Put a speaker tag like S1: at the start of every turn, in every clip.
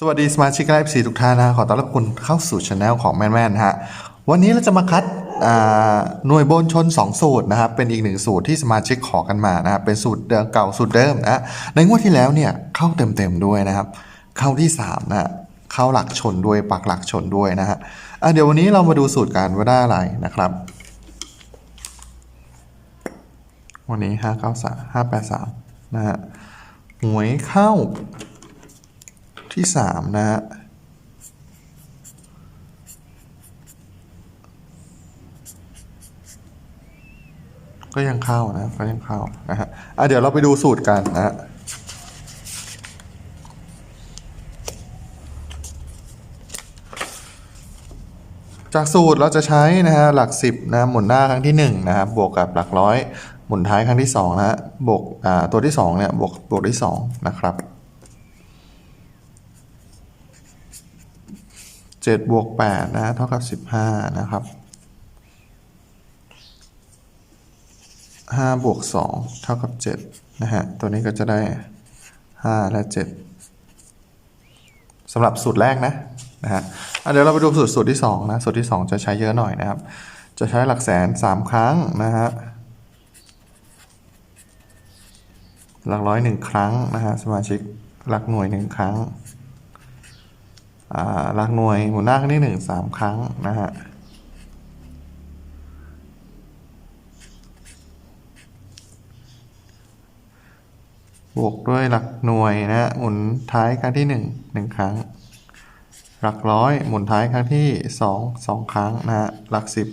S1: สวัสดีสมาชิกไลฟ์สีทุกท่านนะขอต้อนรับคุณเข้าสู่ช anel ของแมนแมนนฮะวันนี้เราจะมาคัดหน่วยโบนชน 2 สูตรนะครับเป็นอีกหนึ่งสูตรที่สมาชิกขอกันมานะครับเป็นสูตรเดิมเก่าสูตรเดิมนะในงวดที่แล้วเนี่ยเข้าเต็มๆด้วยนะครับเข้าที่3นะฮะเข้าหลักชนด้วยปักหลักชนด้วยนะฮะะเดี๋ยววันนี้เรามาดูสูตรการว่าได้อะไรนะครับ วันนี้593 583นะฮะหวยเข้า ที่สามนะฮะก็ยังเข้านะก็ยังเข้านะฮะอะเดี๋ยวเราไปดูสูตรกันนะฮะจากสูตรเราจะใช้นะฮะหลักสิบนะหมุนหน้าครั้งที่หนึ่งนะครับบวกกับหลักร้อยหมุนท้ายครั้งที่สองนะฮะบวกอ่าตัวที่สองเนี่ยบวกบวกที่สองนะครับ เจ็ดบวกแปดนะเท่ากับสิบห้านะครับห้าบวกสองเท่ากับเจ็ดนะฮะ ตัวนี้ก็จะได้ห้าและเจ็ดสำหรับสูตรแรกนะนะฮะเดี๋ยวเราไปดูสูตรสูตรที่2นะสูตรที่ 2 จะใช้เยอะหน่อยนะครับ จะใช้หลักแสน 3 ครั้งนะฮะหลักร้อยหนึ่งครั้งนะฮะสมาชิกหลักหน่วยหนึ่งครั้ง หลักหน่วยหมุนหน้าครั้งที่หนึ่งสามครั้งนะฮะบวกด้วยหลักหน่วยนะฮะหมุนท้ายครั้งที่หนึ่งหนึ่งครั้ง หลักร้อยหมุนท้ายครั้งที่สองสองครั้งนะฮะหลักสิบ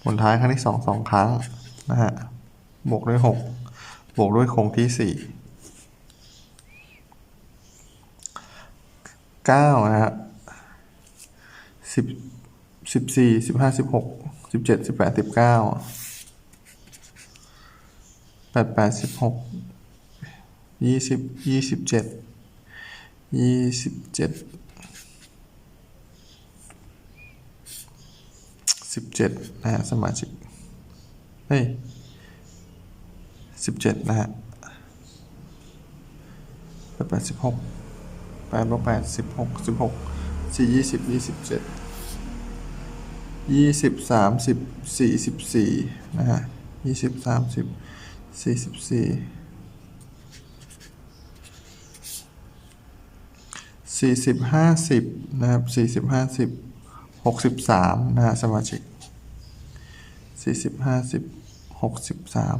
S1: หมุนท้ายครั้งที่สองสองครั้งนะฮะบวกด้วยหกบวกด้วยคงที่สี่เก้านะฮะ สิบสิบสี่สิบห้าสิบหกสิบเจ็ดสิบแปดสิบเก้าแปดแปดสิบหกยี่สิบยี่สิบเจ็ดยี่สิบเจ็ดสิบเจ็ดนะฮะสมาชิกเฮ้ยสิบเจ็ดนะฮะแปดแปดสิบหกแปดลบแปดสิบหกสิบหกสี่ยี่สิบยี่สิบเจ็ด ยี่สิบสามสิบสี่สิบสี่นะฮะยี่สิบสามสิบสี่สิบสี่สี่สิบห้าสิบนะครับสี่สิบห้าสิบหกสิบสามนะฮะสมาชิกสี่สิบห้าสิบหกสิบสาม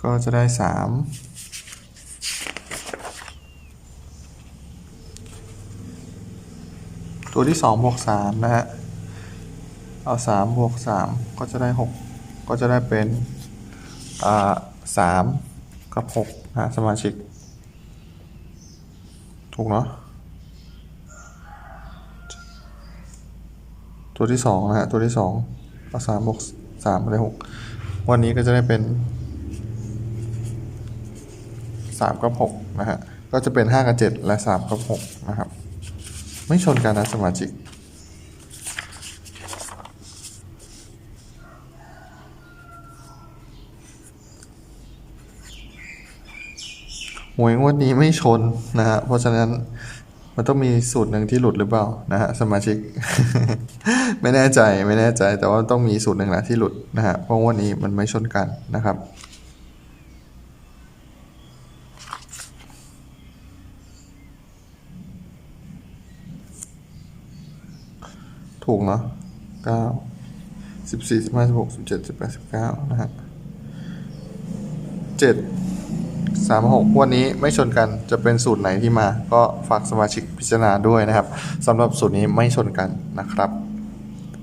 S1: ก็จะได้สาม ตัวที่สองบวกสามนะฮะ เอาสามบวกสามก็จะได้หกก็จะได้เป็นอ่าสามกับหกนะสมาชิก ถูกเนาะตัวที่สองนะฮะ ตัวที่สองเอาสามบวกสามได้หกวันนี้ก็จะได้เป็นสามกับหกนะฮะ ก็จะเป็นห้ากับเจ็ดและสามกับหกนะครับ ไม่ชนกันนะสมาชิก หวยงวดนี้ไม่ชนนะฮะ เพราะฉะนั้นมันต้องมีสูตรหนึ่งที่หลุดหรือเปล่านะฮะสมาชิก ไม่แน่ใจไม่แน่ใจแต่ว่าต้องมีสูตรหนึ่งแหละที่หลุดนะฮะเพราะงวันนี้มันไม่ชนกันนะครับ ถูกเนาะเก้าสิบสี่สิบห้าสิบหกสิบเจ็ดสิบแปดสิบเก้านะฮะเจ็ดสามหกวันนี้ไม่ชนกันจะเป็นสูตรไหนที่มา ก็ฝากสมาชิกพิจารณาด้วยนะครับสำหรับสูตรนี้ไม่ชนกันนะครับ